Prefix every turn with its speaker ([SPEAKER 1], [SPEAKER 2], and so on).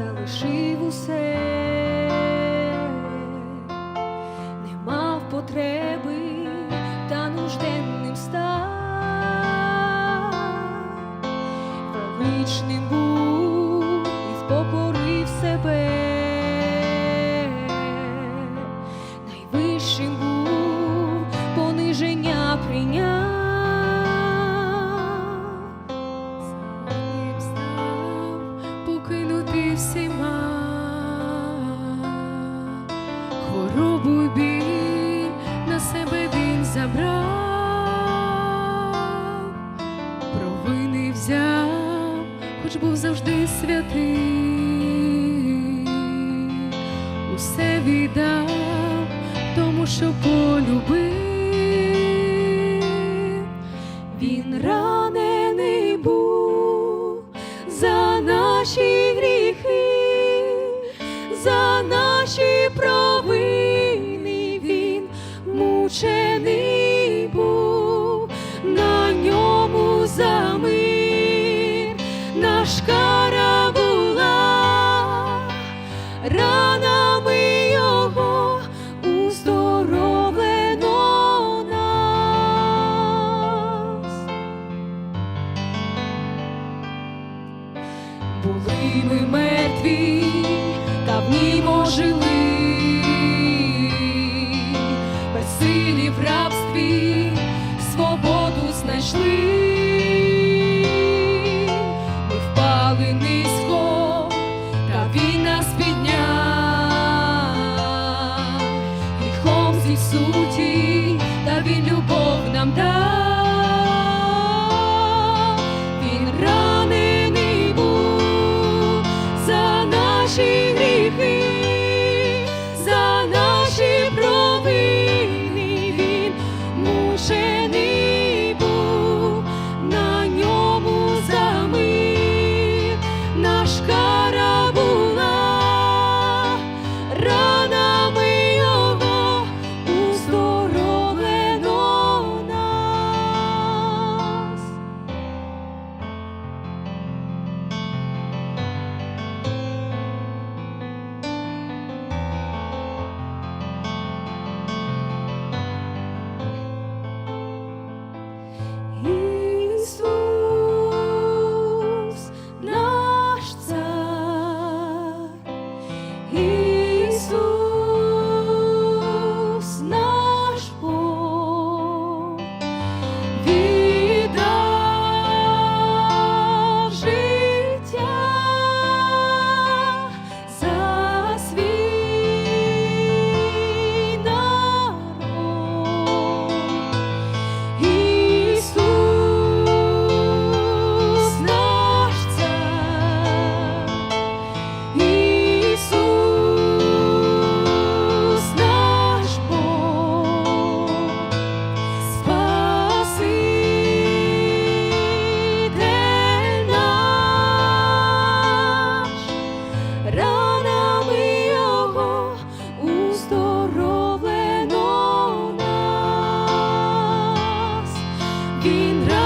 [SPEAKER 1] залишив усе, не мав потреби та нужденним став, величним був був
[SPEAKER 2] завжди святий, усе віддав тому, що полюбив.
[SPEAKER 1] Він ранений був за наші гріхи, за наші провини. Він мучений був, ранами його уздоровлено нас. Ми мертві, та в ній ожили, безсилі в рабстві, свободу знайшли. суті, та він любов нам дав. vindrà